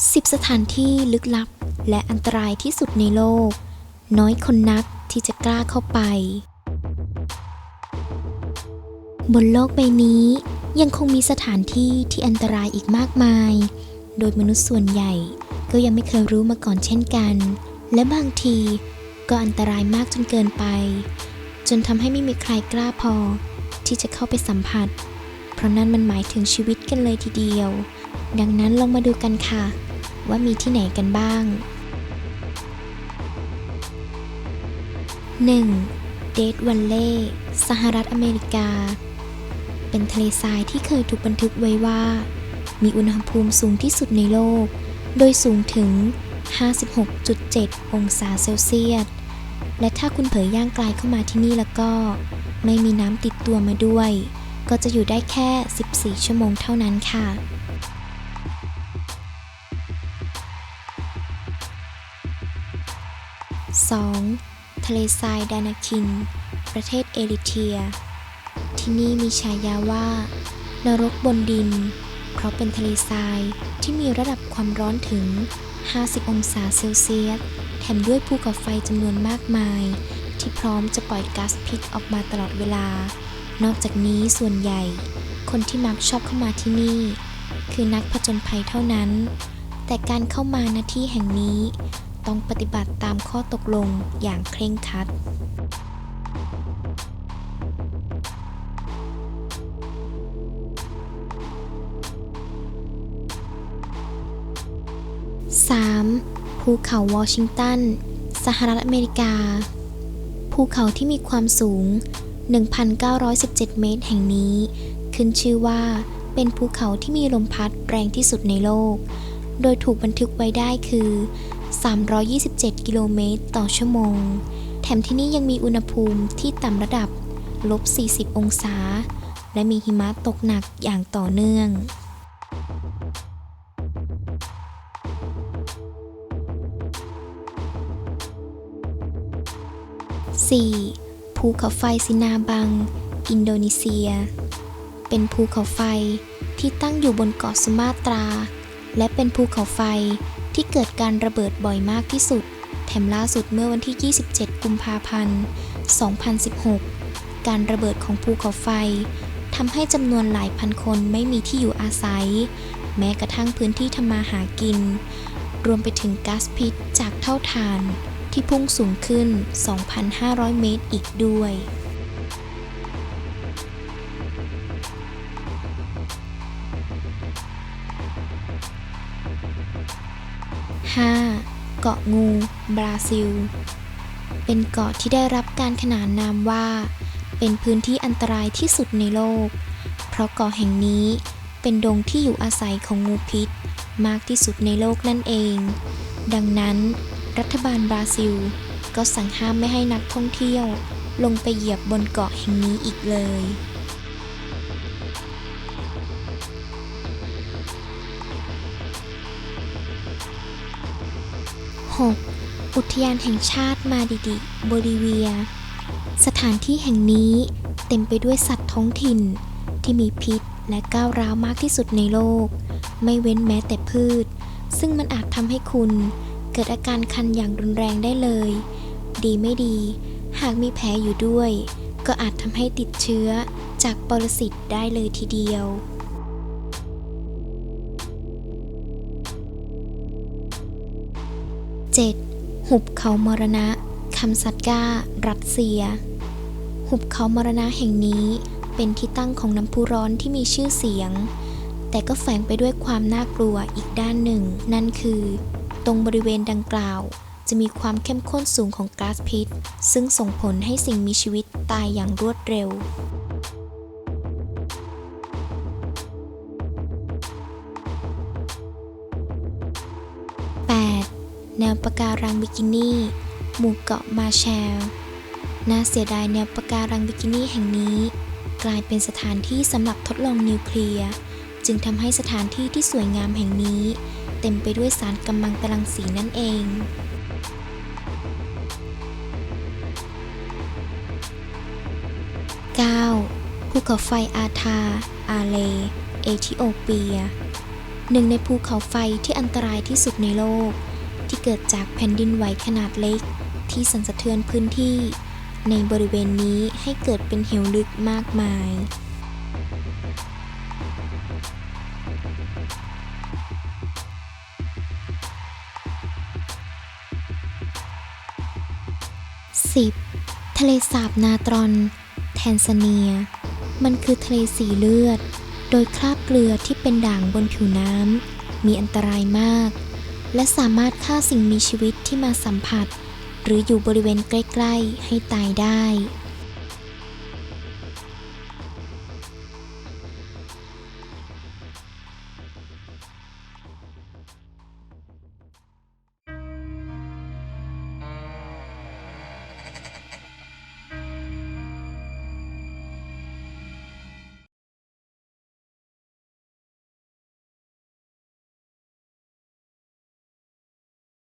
10 สถานที่ลึกลับและอันตรายที่สุดในโลก น้อยคนนักที่จะกล้าเข้าไป บนโลกใบนี้ยังคงมีสถานที่ที่อันตรายอีกมากมาย โดยมนุษย์ส่วนใหญ่ก็ยังไม่เคยรู้มาก่อนเช่นกัน และบางทีก็อันตรายมากจนเกินไป จนทำให้ไม่มีใครกล้าพอ ที่จะเข้าไปสัมผัส เพราะนั่นมันหมายถึงชีวิตกันเลยทีเดียว ดังนั้นลองมาดูกันค่ะ ว่ามีที่ไหนกันบ้าง 1. เดดวันเล่สหรัฐอเมริกา เป็นทะเลทรายที่เคยถูกบันทึกไว้ว่า มีอุณหภูมิสูงที่สุดในโลก โดยสูงถึง 56.7 องศาเซลเซียส และถ้าคุณเผยย่างกลายเข้ามาที่นี่แล้วก็ ไม่มีน้ำติดตัวมาด้วย ก็จะอยู่ได้แค่ 14 ชั่วโมงเท่านั้นค่ะ 2. ทะเลทรายดานาคิน ประเทศเอริเทีย ที่นี่มีฉายาว่า นรกบนดิน เพราะเป็นทะเลทรายที่มีระดับความร้อนถึง 50 องศาเซลเซียส แถมด้วยภูเขาไฟจำนวนมากมาย ที่พร้อมจะปล่อยก๊าซพิษออกมาตลอดเวลา นอกจากนี้ส่วนใหญ่ คนที่มักชอบเข้ามาที่นี่ คือนักผจญภัยเท่านั้น แต่การเข้ามาณที่แห่งนี้ ต้องปฏิบัติตามข้อตกลงอย่างเคร่งครัด 3. ภูเขาวอชิงตัน สหรัฐอเมริกา ภูเขาที่มีความสูง 1,917 เมตรแห่งนี้ ขึ้นชื่อว่าเป็นภูเขาที่มีลมพัดแรงที่สุดในโลก โดยถูกบันทึกไว้ได้คือ 327 กิโลเมตรต่อชั่วโมง แถมที่นี่ยังมีอุณหภูมิที่ต่ำระดับลบ 40 องศา และมีหิมะตกหนักอย่างต่อเนื่อง 4. ภูเขาไฟซินาบัง อินโดนีเซีย เป็นภูเขาไฟที่ตั้งอยู่บนเกาะสุมาตรา และเป็นภูเขาไฟ ที่เกิดการระเบิดบ่อยมากที่สุด แถมล่าสุดเมื่อวันที่ 27 กุมภาพันธ์ 2016 การระเบิดของภูเขาไฟทำให้จำนวนหลายพันคนไม่มีที่อยู่อาศัย แม้กระทั่งพื้นที่ทำมาหากิน รวมไปถึงก๊าซพิษจากเท่าฐานที่พุ่งสูงขึ้น 2,500 เมตรอีกด้วย 5. เกาะงูบราซิล เป็นเกาะที่ได้รับการขนานนามว่า เป็นพื้นที่อันตรายที่สุดในโลก เพราะเกาะแห่งนี้เป็นดงที่อยู่อาศัยของงูพิษ มากที่สุดในโลกนั่นเอง ดังนั้น รัฐบาลบราซิล ก็สั่งห้ามไม่ให้นักท่องเที่ยว ลงไปเหยียบบนเกาะแห่งนี้อีกเลย 6. อุทยานแห่งชาติมาดิดิโบลิเวีย สถานที่แห่งนี้เต็มไปด้วยสัตว์ท้องถิ่น ที่มีพิษและก้าวร้าวมากที่สุดในโลก ไม่เว้นแม้แต่พืช ซึ่งมันอาจทำให้คุณ เกิดอาการคันอย่างรุนแรงได้เลย ดีไม่ดี หากมีแผลอยู่ด้วย ก็อาจทำให้ติดเชื้อจากปรสิตได้เลยทีเดียว 7. หุบเขามรณะคัมซัตการัสเซีย หุบเขามรณะแห่งนี้เป็นที่ตั้งของน้ำพุร้อนที่มีชื่อเสียง แต่ก็แฝงไปด้วยความน่ากลัวอีกด้านหนึ่ง นั่นคือ ตรงบริเวณดังกล่าว จะมีความเข้มข้นสูงของก๊าซพิษ ซึ่งส่งผลให้สิ่งมีชีวิตตายอย่างรวดเร็ว แนวปะการังบิกินี่ หมู่เกาะมาแชลน่าเสียดายแนวปะการังบิกินี่แห่งนี้ กลายเป็นสถานที่สำหรับทดลองนิวเคลียร์จึงทำให้สถานที่ที่สวยงามแห่งนี้ เต็มไปด้วยสารกัมมันตรังสีนั่นเองภูเขาไฟอาธาอาเล เอธิโอเปีย หนึ่งในภูเขาไฟที่อันตรายที่สุดในโลก เกิดจากแผ่นดินไหวขนาดเล็ก ที่สั่นสะเทือนพื้นที่ ในบริเวณนี้ให้เกิดเป็นเหวลึกมากมาย 10. ทะเลสาบนาตรอน แทนซาเนีย มันคือทะเลสีเลือด โดยคราบเกลือที่เป็นด่างบนผิวน้ำมีอันตรายมาก และสามารถฆ่าสิ่งมีชีวิตที่มาสัมผัส หรืออยู่บริเวณใกล้ ๆ ให้ตายได้